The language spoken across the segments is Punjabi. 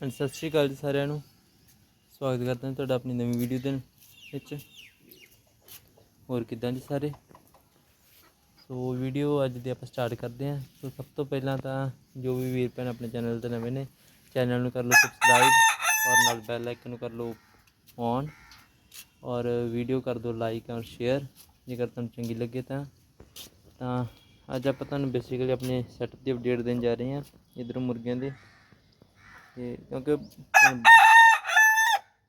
ਹਾਂਜੀ ਸਤਿ ਸ਼੍ਰੀ ਅਕਾਲ ਜੀ ਸਾਰਿਆਂ ਨੂੰ। ਸਵਾਗਤ ਕਰਦਾ ਹਾਂ ਤੁਹਾਡਾ ਆਪਣੀ ਨਵੀਂ ਵੀਡੀਓ ਦੇ ਵਿੱਚ। ਹੋਰ ਕਿੱਦਾਂ ਜੀ ਸਾਰੇ? ਸੋ ਵੀਡੀਓ ਅੱਜ ਦੇ ਆਪਾਂ ਸਟਾਰਟ ਕਰਦੇ ਹਾਂ। ਸੋ ਸਭ ਤੋਂ ਪਹਿਲਾਂ ਤਾਂ ਜੋ ਵੀ ਵੀਰ ਭੈਣ ਆਪਣੇ ਚੈਨਲ ਤੇ ਨਵੇਂ ਨੇ, ਚੈਨਲ ਨੂੰ ਕਰ ਲਓ ਸਬਸਕ੍ਰਾਈਬ ਔਰ ਨਾਲ ਬੈਲ ਆਈਕਨ ਨੂੰ ਕਰ ਲਓ ਔਨ ਔਰ ਵੀਡੀਓ ਕਰ ਦਿਓ ਲਾਈਕ ਔਰ ਸ਼ੇਅਰ ਜੇਕਰ ਤੁਹਾਨੂੰ ਚੰਗੀ ਲੱਗੇ ਤਾਂ ਤਾਂ ਅੱਜ ਆਪਾਂ ਤੁਹਾਨੂੰ ਬੇਸਿਕਲੀ ਆਪਣੇ ਸੈਟਅਪ ਦੀ ਅਪਡੇਟ ਦੇਣ ਜਾ ਰਹੇ ਹਾਂ। ਇਧਰੋਂ ਮੁਰਗਿਆਂ ਦੇ। ਤੇ ਕਿਉਂਕਿ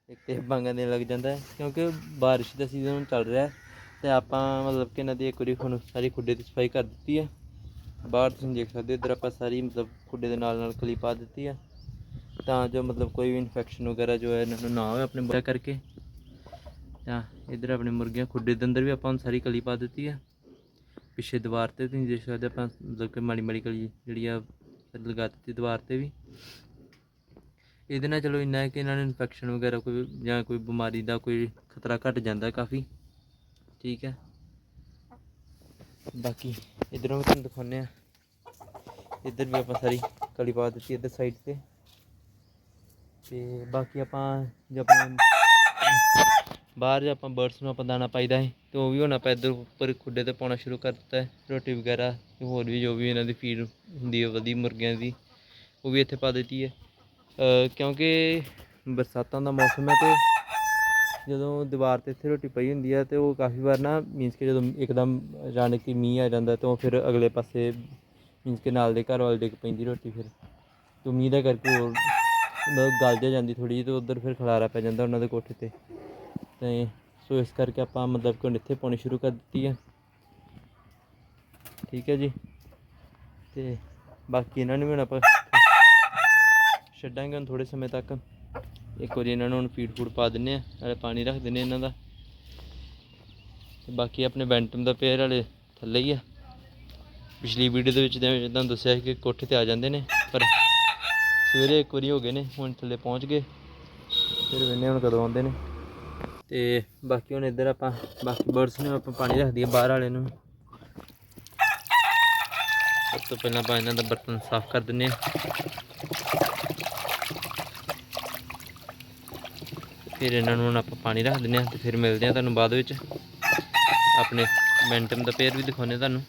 ਇੱਕ ਤੇ ਬਾਂਗਾ ਦੇਣ ਲੱਗ ਜਾਂਦਾ ਹੈ, ਕਿਉਂਕਿ ਬਾਰਿਸ਼ ਦਾ ਸੀਜ਼ਨ ਚੱਲ ਰਿਹਾ ਹੈ ਤੇ ਆਪਾਂ ਮਤਲਬ ਕਿ ਇਹਨਾਂ ਦੀ ਇੱਕ ਵਾਰੀ ਹੁਣ ਸਾਰੀ ਖੁੱਡੇ ਦੀ ਸਫ਼ਾਈ ਕਰ ਦਿੱਤੀ ਹੈ। ਬਾਹਰ ਤੁਸੀਂ ਦੇਖ ਸਕਦੇ ਹੋ, ਇੱਧਰ ਆਪਾਂ ਸਾਰੀ ਮਤਲਬ ਖੁੱਡੇ ਦੇ ਨਾਲ ਨਾਲ ਕਲੀ ਪਾ ਦਿੱਤੀ ਹੈ। ਤਾਂ ਜੋ ਮਤਲਬ ਕੋਈ ਵੀ ਇਨਫੈਕਸ਼ਨ ਵਗੈਰਾ ਜੋ ਹੈ ਇਹਨਾਂ ਨੂੰ ਨਾ ਹੋਵੇ ਆਪਣੇ ਬੜਾ ਕਰਕੇ। ਤਾਂ ਇੱਧਰ ਆਪਣੇ ਮੁਰਗੀਆਂ ਖੁੱਡੇ ਦੇ ਅੰਦਰ ਵੀ ਆਪਾਂ ਹੁਣ ਸਾਰੀ ਕਲੀ ਪਾ ਦਿੱਤੀ ਹੈ। ਪਿੱਛੇ ਦੀਵਾਰ ਤੇ ਤੁਸੀਂ ਦੇਖ ਸਕਦੇ ਆਪਾਂ ਮਤਲਬ ਕਿ ਮਾੜੀ ਮਾੜੀ ਕਲੀ ਜਿਹੜੀ ਆ ਲਗਾ ਦਿੱਤੀ ਦੀਵਾਰ ਤੇ ਵੀ। ਇਹਦੇ ਨਾਲ ਚਲੋ ਇੰਨਾ ਹੈ ਕਿ ਇਹਨਾਂ ਨੂੰ ਇਨਫੈਕਸ਼ਨ ਵਗੈਰਾ ਕੋਈ ਜਾਂ ਕੋਈ ਬਿਮਾਰੀ ਦਾ ਕੋਈ ਖਤਰਾ ਘਟ ਜਾਂਦਾ ਕਾਫੀ। ਠੀਕ ਹੈ। ਬਾਕੀ ਇਧਰੋਂ ਵੀ ਤੁਹਾਨੂੰ ਦਿਖਾਉਂਦੇ ਆ ਇੱਧਰ ਵੀ ਆਪਾਂ ਸਾਰੀ ਕਲੀ ਪਾ ਦਿੱਤੀ ਇੱਧਰ ਸਾਈਡ ਤੇ। ਤੇ ਬਾਕੀ ਆਪਾਂ ਜੇ ਆਪਣੇ ਬਾਹਰ ਜੇ ਆਪਾਂ ਬਰਡਸ ਨੂੰ ਆਪਾਂ ਦਾਣਾ ਪਾਈਦਾ ਹੈ, ਤੇ ਉਹ ਵੀ ਹੁਣ ਆਪਾਂ ਇੱਧਰ ਉੱਪਰ ਖੁੱਡੇ ਤੇ ਪਾਉਣਾ ਸ਼ੁਰੂ ਕਰ ਦਿੱਤਾ ਹੈ, ਰੋਟੀ ਵਗੈਰਾ ਤੇ ਹੋਰ ਵੀ ਜੋ ਵੀ ਇਹਨਾਂ ਦੀ ਫੀਡ ਹੁੰਦੀ ਹੈ ਵਧੀ ਮੁਰਗਿਆਂ ਦੀ, ਉਹ ਵੀ ਇੱਥੇ ਪਾ ਦਿੱਤੀ ਹੈ। ਕਿਉਂਕਿ ਬਰਸਾਤਾਂ ਦਾ ਮੌਸਮ ਹੈ ਤੇ ਜਦੋਂ ਦੀਵਾਰ ਤੇ ਇੱਥੇ ਰੋਟੀ ਪਈ ਹੁੰਦੀ ਹੈ ਤੇ ਉਹ ਕਾਫੀ ਵਾਰ ਨਾ ਮੀਨਸ ਕਿ ਜਦੋਂ ਇੱਕਦਮ ਅਚਾਨਕ ਹੀ ਮੀਂਹ ਆ ਜਾਂਦਾ ਤਾਂ ਉਹ ਫਿਰ ਅਗਲੇ ਪਾਸੇ ਮੀਨਸ ਕਿ ਨਾਲ ਦੇ ਘਰ ਵੱਲ ਡਿੱਗ ਪੈਂਦੀ ਰੋਟੀ ਫਿਰ। ਤੇ ਮੀਂਹ ਦਾ ਕਰਕੇ ਹੋਰ ਮਤਲਬ ਗਲ ਜਾ ਜਾਂਦੀ ਥੋੜੀ ਜਿਹੀ ਤੇ ਉਧਰ ਫਿਰ ਖਲਾਰਾ ਪੈ ਜਾਂਦਾ ਉਹਨਾਂ ਦੇ ਕੋਠੇ ਤੇ। ਤੇ ਸੋ ਇਸ ਕਰਕੇ ਆਪਾਂ ਮਤਲਬ ਕਿ ਹੁਣ ਇੱਥੇ ਪਾਉਣੀ ਸ਼ੁਰੂ ਕਰ ਦਿੱਤੀ ਹੈ ਠੀਕ ਹੈ ਜੀ। ਤੇ ਬਾਕੀ ਇਹਨਾਂ ਨੂੰ ਵੀ ਹੁਣ ਆਪਾਂ ਛੱਡਾਂਗੇ ਹੁਣ ਥੋੜੇ ਸਮੇਂ ਤੱਕ। ਇੱਕ ਵਾਰੀ ਇਹਨਾਂ ਨੂੰ ਹੁਣ ਫੀਡ ਫੂਡ ਪਾ ਦਿੰਨੇ ਆ ਨਾਲੇ ਪਾਣੀ ਰੱਖ ਦਿੰਨੇ ਇਹਨਾਂ ਦਾ। ਤੇ ਬਾਕੀ ਆਪਣੇ ਬੈਂਟਮ ਦਾ ਪੇਅਰ ਵਾਲੇ ਥੱਲੇ ਹੀ ਆ। ਪਿਛਲੀ ਵੀਡੀਓ ਦੇ ਵਿੱਚ ਜਿਵੇਂ ਤੁਹਾਨੂੰ ਦੱਸਿਆ ਸੀ ਕਿ ਕੋਠੇ ਤੇ ਆ ਜਾਂਦੇ ਨੇ, ਪਰ ਸਵੇਰੇ ਇੱਕ ਵਾਰੀ ਹੋ ਗਏ ਨੇ, ਹੁਣ ਥੱਲੇ ਪਹੁੰਚ ਗਏ। ਫਿਰ ਵੇਨੇ ਹੁਣ ਕਦੋਂ ਆਉਂਦੇ ਨੇ। ਤੇ ਬਾਕੀ ਹੁਣ ਇੱਧਰ ਆਪਾਂ, ਬਾਕੀ ਬਰਡਸ ਨੂੰ ਆਪਾਂ ਪਾਣੀ ਰੱਖ ਦਈਏ ਬਾਹਰ ਵਾਲੇ ਨੂੰ। ਸਭ ਤੋਂ ਪਹਿਲਾਂ ਆਪਾਂ ਇਹਨਾਂ ਦਾ ਬਰਤਨ ਸਾਫ਼ ਕਰ ਦਿੰਨੇ ਆ ਫਿਰ ਇਹਨਾਂ ਨੂੰ ਹੁਣ ਆਪਾਂ ਪਾਣੀ ਰੱਖ ਦਿੰਨੇ ਆ ਤੇ ਫਿਰ ਮਿਲਦੇ ਆ ਤੁਹਾਨੂੰ ਬਾਅਦ ਵਿੱਚ। ਆਪਣੇ ਮੈਂਟਮ ਦਾ ਪੇਅਰ ਵੀ ਦਿਖਾਉਣੇ ਤੁਹਾਨੂੰ।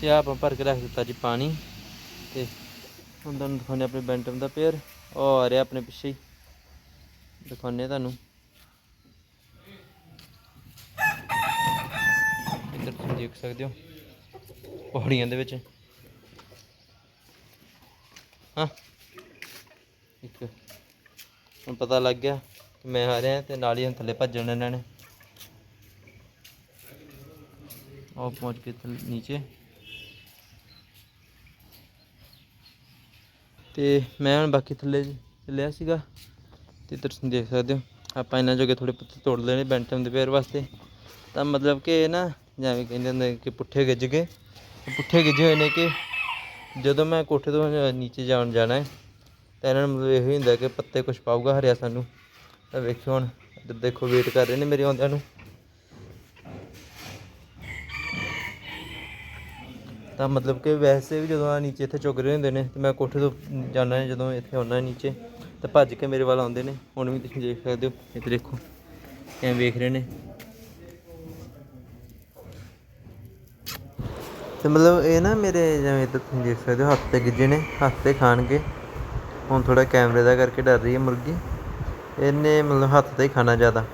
ਤੇ ਆਪਾਂ ਭਰ ਕੇ ਰੱਖ ਦਿੱਤਾ ਜੀ ਪਾਣੀ ਤੇ ਹੁਣ ਤੁਹਾਨੂੰ ਦਿਖਾਉਣੇ ਆਪਣੇ ਬੈਂਟਮ ਦਾ ਪੇਅਰ ਉਹ ਆ ਰਿਹਾ ਆਪਣੇ ਪਿੱਛੇ ਹੀ। ਦਿਖਾਉਣੇ ਤੁਹਾਨੂੰ। ਇੱਧਰ ਤੁਸੀਂ ਦੇਖ ਸਕਦੇ ਹੋ ਪਹਾੜੀਆਂ ਦੇ ਵਿੱਚ। ਹਾਂ। ਇੱਕ ਹੁਣ ਪਤਾ ਲੱਗ ਗਿਆ ਕਿ ਮੈਂ ਆ ਰਿਹਾ ਤੇ ਨਾਲ ਹੀ ਹੁਣ ਥੱਲੇ ਭੱਜਣ ਇਹਨਾਂ ਨੇ। ਉਹ ਪਹੁੰਚ ਕੇ ਥੱਲੇ ਨੀਚੇ। ਤੇ ਮੈਂ ਹੁਣ ਬਾਕੀ ਥੱਲੇ ਲਿਆ ਸੀਗਾ। ਤੇ ਤੁਸੀਂ ਦੇਖ ਸਕਦੇ ਹੋ, ਆਪਾਂ ਇਹਨਾਂ ਜੋਗੇ ਥੋੜੇ ਪੱਤੇ ਤੋੜ ਲੈਣੇ ਬੈਂਟਮ ਦੇ ਪੈਰ ਵਾਸਤੇ। ਤਾਂ ਮਤਲਬ ਕਿ ਨਾ ਜਿਵੇਂ ਕਹਿੰਦੇ ਹੁੰਦੇ ਕਿ ਪੁੱਠੇ ਗਿੱਜ ਗਏ। ਪੁੱਠੇ ਗਿੱਜੇ ਹੋਏ ਨੇ ਕਿ ਜਦੋਂ ਮੈਂ ਕੋਠੇ ਤੋਂ ਨੀਚੇ ਜਾਣ ਜਾਣਾ ਹੈ ਤਾਂ ਇਹਨਾਂ ਨੂੰ ਮਤਲਬ ਇਹੋ ਹੀ ਹੁੰਦਾ ਕਿ ਪੱਤੇ ਕੁਝ ਪਾਊਗਾ ਹਰਿਆ ਸਾਨੂੰ। ਤਾਂ ਵੇਖਿਓ ਹੁਣ, ਇੱਧਰ ਦੇਖੋ ਵੇਟ ਕਰ ਰਹੇ ਨੇ ਮੇਰੇ ਆਉਂਦਿਆਂ ਨੂੰ। ਤਾਂ ਮਤਲਬ ਕਿ ਵੈਸੇ ਵੀ ਜਦੋਂ ਆ ਨੀਚੇ ਇੱਥੇ ਚੁੱਗ ਰਹੇ ਹੁੰਦੇ ਨੇ, ਤੇ ਮੈਂ ਕੋਠੇ ਤੋਂ ਜਾਣਾ ਜਦੋਂ ਇੱਥੇ ਆਉਣਾ ਨੀਚੇ, ਤਾਂ ਭੱਜ ਕੇ ਮੇਰੇ ਵੱਲ ਆਉਂਦੇ ਨੇ। ਹੁਣ ਵੀ ਤੁਸੀਂ ਦੇਖ ਸਕਦੇ ਹੋ ਇੱਥੇ ਦੇਖੋ, ਕਿਵੇਂ ਵੇਖ ਰਹੇ ਨੇ। ਤੇ ਮਤਲਬ ਇਹ ਨਾ ਮੇਰੇ ਜਿਵੇਂ ਇੱਧਰ ਤੁਸੀਂ ਦੇਖ ਸਕਦੇ ਹੋ, ਹੱਥ ਤੇ ਗਿੱਜੇ ਨੇ, ਹੱਥ ਤੇ ਖਾਣਗੇ। ਹੁਣ ਥੋੜਾ ਕੈਮਰੇ ਦਾ ਕਰਕੇ ਡਰ ਰਹੀ ਹੈ ਮੁਰਗੀ। ਇਹਨੇ ਮਤਲਬ ਹੱਥ ਤੇ ਹੀ ਖਾਣਾ ਜ਼ਿਆਦਾ।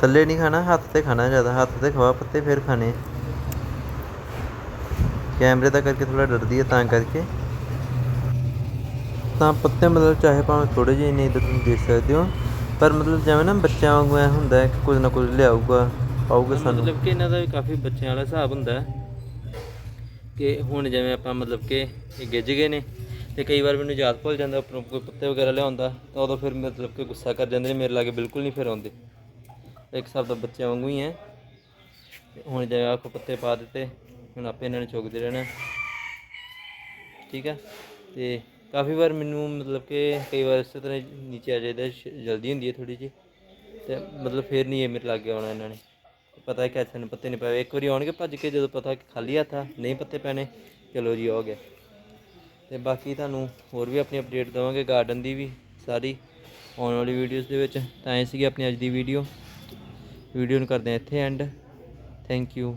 ਥੱਲੇ ਨਹੀਂ ਖਾਣਾ, ਹੱਥ ਤੇ ਖਾਣਾ ਜ਼ਿਆਦਾ। ਹੱਥ ਤੇ ਖਵਾ ਪੱਤੇ ਫਿਰ ਖਾਣੇ। ਕੈਮਰੇ ਦਾ ਕਰਕੇ ਥੋੜਾ ਡਰਦੀ ਹੈ ਤਾਂ ਕਰਕੇ। ਤਾਂ ਪੱਤੇ ਮਤਲਬ ਚਾਹੇ ਭਾਵੇਂ ਥੋੜੇ ਜਿਹੇ ਨੇ, ਇੱਧਰ ਤੁਸੀਂ ਦੇਖ ਸਕਦੇ ਹੋ। ਪਰ ਮਤਲਬ ਜਿਵੇਂ ਨਾ ਬੱਚਿਆਂ ਵਾਂਗੂ ਐ ਹੁੰਦਾ ਹੈ ਕਿ ਕੁਝ ਨਾ ਕੁਝ ਲਿਆਊਗਾ ਪਾਊਗਾ ਸਾਨੂੰ। ਮਤਲਬ ਕਿ ਇਹਨਾਂ ਦਾ ਵੀ ਕਾਫੀ ਬੱਚਿਆਂ ਵਾਲਾ ਹਿਸਾਬ ਹੁੰਦਾ ਕਿ ਹੁਣ ਜਿਵੇਂ ਆਪਾਂ ਮਤਲਬ ਕਿ ਇਹ ਗਿੱਜ ਗਏ ਨੇ ਤੇ ਕਈ ਵਾਰ ਮੈਨੂੰ ਯਾਦ ਭੁੱਲ ਜਾਂਦਾ, ਉੱਪਰੋਂ ਕੋਈ ਪੱਤੇ ਵਗੈਰਾ ਲਿਆਉਂਦਾ, ਤਾਂ ਉਦੋਂ ਫਿਰ ਮਤਲਬ ਕਿ ਗੁੱਸਾ ਕਰ ਜਾਂਦੇ ਨੇ, ਮੇਰੇ ਲਾਗੇ ਬਿਲਕੁਲ ਨਹੀਂ ਫਿਰ ਆਉਂਦੇ। ਇੱਕ ਹਿਸਾਬ ਦਾ ਬੱਚਿਆਂ ਵਾਂਗੂ ਹੀ ਹੈ। ਹੁਣ ਜਿਵੇਂ ਆਖੋ ਪੱਤੇ ਪਾ ਦਿੱਤੇ, ਹੁਣ ਆਪੇ ਇਹਨਾਂ ਨੇ ਚੁਗਦੇ ਰਹਿਣਾ। ਠੀਕ ਹੈ? ਤੇ ਕਾਫੀ ਵਾਰ ਮੈਨੂੰ ਮਤਲਬ ਕਿ ਕਈ ਵਾਰ ਇਸੇ ਤਰ੍ਹਾਂ ਨੀਚੇ ਆ ਜਾਈਦਾ, ਸ਼- ਜਲਦੀ ਹੁੰਦੀ ਹੈ ਥੋੜੀ ਜਿਹੀ। ਤੇ ਮਤਲਬ ਫੇਰ ਨਹੀਂ ਇਹ ਮੇਰੇ ਲਾਗੇ ਆਉਣਾ ਇਹਨਾਂ ਨੇ। ਪਤਾ ਹੈ ਕਿ ਇੱਥੇ ਨੂੰ ਪੱਤੇ ਨਹੀਂ ਪਏ। ਇੱਕ ਵਾਰੀ ਆਉਣਗੇ ਭੱਜ ਕੇ ਜਦੋਂ ਪਤਾ ਕਿ ਖਾਲੀ ਹੱਥ ਆ, ਨਹੀਂ ਪੱਤੇ ਪੈਣੇ, ਚਲੋ ਜੀ, ਹੋ ਗਿਆ। ਤੇ ਬਾਕੀ ਤੁਹਾਨੂੰ ਹੋਰ ਵੀ ਆਪਣੀ ਅਪਡੇਟ ਦਵਾਂਗੇ ਗਾਰਡਨ ਦੀ ਵੀ ਸਾਰੀ, ਆਉਣ ਵਾਲੀ ਵੀਡੀਓਜ਼ ਦੇ ਵਿੱਚ। ਤਾਂ ਇਹ ਸੀਗੀ ਆਪਣੀ ਅੱਜ ਦੀ ਵੀਡੀਓ ਵੀਡੀਓ ਨੂੰ ਕਰਦੇ ਹਾਂ ਇੱਥੇ ਐਂਡ ਥੈਂਕ ਯੂ